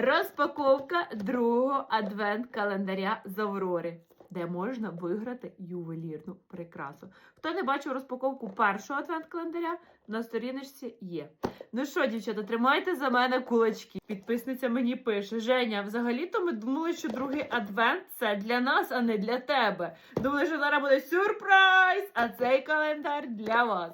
Розпаковка другого адвент-календаря з Аврори, де можна виграти ювелірну прикрасу. Хто не бачив розпаковку першого адвент-календаря, на сторіночці є. Ну що, дівчата, тримайте за мене кулачки. Підписниця мені пише: Женя, взагалі-то ми думали, що другий адвент це для нас, а не для тебе. Думали, що зараз буде сюрприз, а цей календар для вас.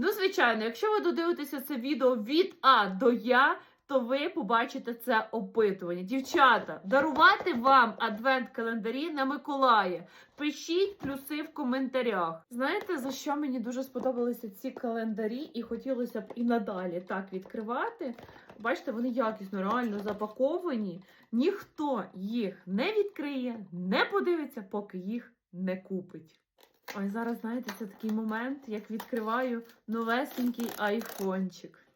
Ну, звичайно, якщо ви додивитеся це відео від А до Я, то ви побачите це опитування. Дівчата, дарувати вам адвент-календарі на Миколая. Пишіть плюси в коментарях. Знаєте, за що мені дуже сподобалися ці календарі, і хотілося б і надалі так відкривати. Бачите, вони якісно, реально запаковані. Ніхто їх не відкриє, не подивиться, поки їх не купить. Ой, зараз, знаєте, це такий момент, як відкриваю новесенький айфончик.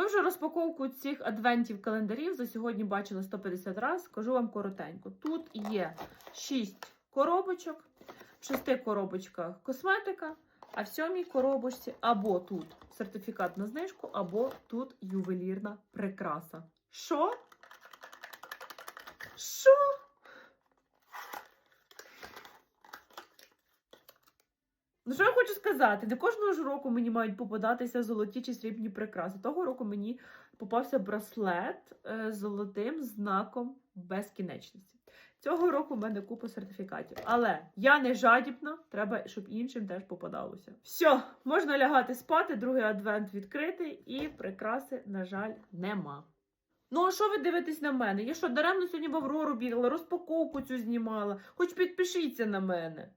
Ви вже розпаковку цих адвентів календарів за сьогодні бачили 150 разів. Скажу вам коротенько. Тут є 6 коробочок, в 6 коробочках косметика, а в сьомій коробочці або тут сертифікат на знижку, або тут ювелірна прикраса. Що? Що? Ну, що я хочу сказати? Не кожного ж року мені мають попадатися золоті чи срібні прикраси. Того року мені попався браслет е, з золотим знаком безкінечності. Цього року в мене купа сертифікатів. Але я не жадібна, треба, щоб іншим теж попадалося. Все, можна лягати спати, другий адвент відкритий, і прикраси, на жаль, нема. Ну, а що ви дивитесь на мене? Я що, даремно сьогодні в Аврору бігала, розпаковку цю знімала. Хоч підпишіться на мене.